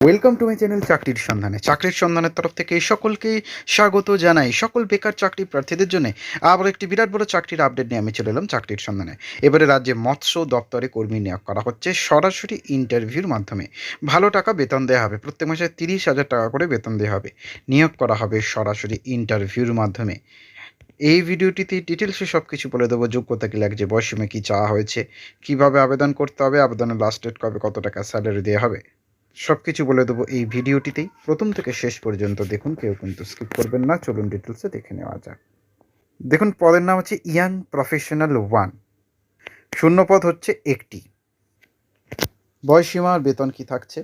Welcome to my channel চাকরির সন্ধানে চাকরির সন্ধানের তরফ থেকে সকলকে স্বাগত জানাই। সকল বেকার চাকরি প্রার্থীদের জন্য আবার একটি বিরাট বড় চাকরির আপডেট নিয়ে আমি চলে এলাম চাকরির সন্ধানে এবারে রাজ্যে মৎস্য দপ্তরে কর্মী নিয়োগ করা হচ্ছে। সরাসরি ইন্টারভিউর মাধ্যমে ভালো টাকা বেতন দেওয়া হবে। প্রত্যেক মাসে তিরিশ হাজার টাকা করে বেতন দেওয়া হবে। নিয়োগ করা হবে সরাসরি ইন্টারভিউর মাধ্যমে। এই ভিডিওটিতে ডিটেলসে সব কিছু বলে দেবো। যোগ্যতা কী লাগছে? বয়সীমে কী চাওয়া হয়েছে? কীভাবে আবেদন করতে হবে? আবেদনের লাস্ট ডেট কবে? কত টাকা স্যালারি দেওয়া হবে? সব কিছু বলে দেবো এই ভিডিওটিতেই। প্রথম থেকে শেষ পর্যন্ত দেখুন, কেউ কিন্তু স্কিপ করবেন না, চলুন ডিটেলসে দেখে নেওয়া যাক। দেখুন, পদের নাম হচ্ছে ইয়াং প্রফেশনাল ওয়ান শূন্য পদ হচ্ছে একটি। বয়সীমা আর বেতন কি থাকছে?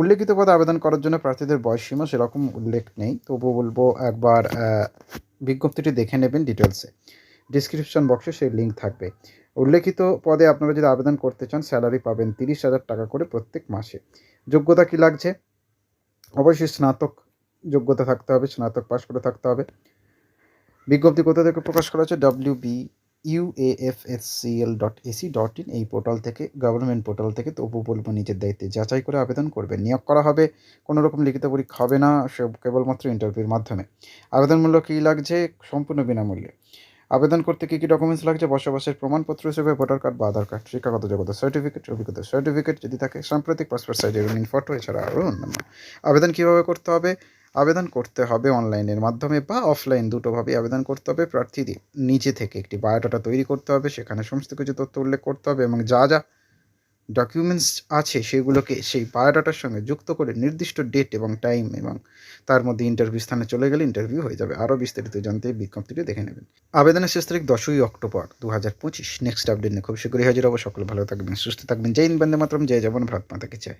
উল্লেখিত পদে আবেদন করার জন্য প্রার্থীদের বয়সীমা সেরকম উল্লেখ নেই। তবুও বলব একবার বিজ্ঞপ্তিটি দেখে নেবেন ডিটেলসে ডিসক্রিপশন বক্সে সেই লিঙ্ক থাকবে। উল্লেখিত পদে আপনারা যদি আবেদন করতে চান স্যালারি পাবেন তিরিশ হাজার টাকা করে প্রত্যেক মাসে। যোগ্যতা কি লাগছে? অবশ্যই স্নাতক যোগ্যতা থাকতে হবে, স্নাতক পাশ করে থাকতে হবে। বিজ্ঞপ্তি কোথা থেকে প্রকাশ করা হচ্ছে? W B UAFSCL dot AC dot in এই পোর্টাল থেকে গভর্নমেন্ট পোর্টাল থেকে তবু বলব নিজের দায়িত্বে যাচাই করে আবেদন করবে নিয়োগ করা হবে কোনো রকম লিখিত পরীক্ষা হবে না, সে কেবলমাত্র ইন্টারভিউর মাধ্যমে। আবেদন মূল্য কী লাগছে? সম্পূর্ণ বিনামূল্যে। আবেদন করতে কী কী ডকুমেন্টস লাগছে, বসবাসের প্রমাণপত্র হিসেবে ভোটার কার্ড বা আধার কার্ড শিক্ষাগত যোগ্যতা সার্টিফিকেট অভিজ্ঞতা সার্টিফিকেট যদি থাকে, সাম্প্রতিক পাসপোর্ট সাইজের রঙিন ফটো এছাড়া আরও অন্যান্য। আবেদন কীভাবে করতে হবে? আবেদন করতে হবে অনলাইনের মাধ্যমে বা অফলাইন দুটোভাবেই আবেদন করতে হবে। প্রার্থীদের নিজে থেকে একটি বায়োডাটা তৈরি করতে হবে, সেখানে সমস্ত কিছু তথ্য উল্লেখ করতে হবে এবং যা যা ডকুমেন্টস আছে সেগুলোকে সেই বায়োডাটার সঙ্গে যুক্ত করে নির্দিষ্ট ডেট এবং টাইম এবং তার মধ্যে ইন্টারভিউ স্থানে চলে গেলে ইন্টারভিউ হয়ে যাবে। আরও বিস্তারিত জানতে বিজ্ঞপ্তিটি দেখে নেবেন। আবেদনের শেষ তারিখ দশই অক্টোবর দু হাজার পঁচিশ। নেক্সট আপডেট নিয়ে খুব শীঘ্রই হাজির হব। সকলে ভালো থাকবেন, সুস্থ থাকবেন। জয় হিন্দ, বন্দে মাতরম। জয় জবান ভারত মাতাকে চাই।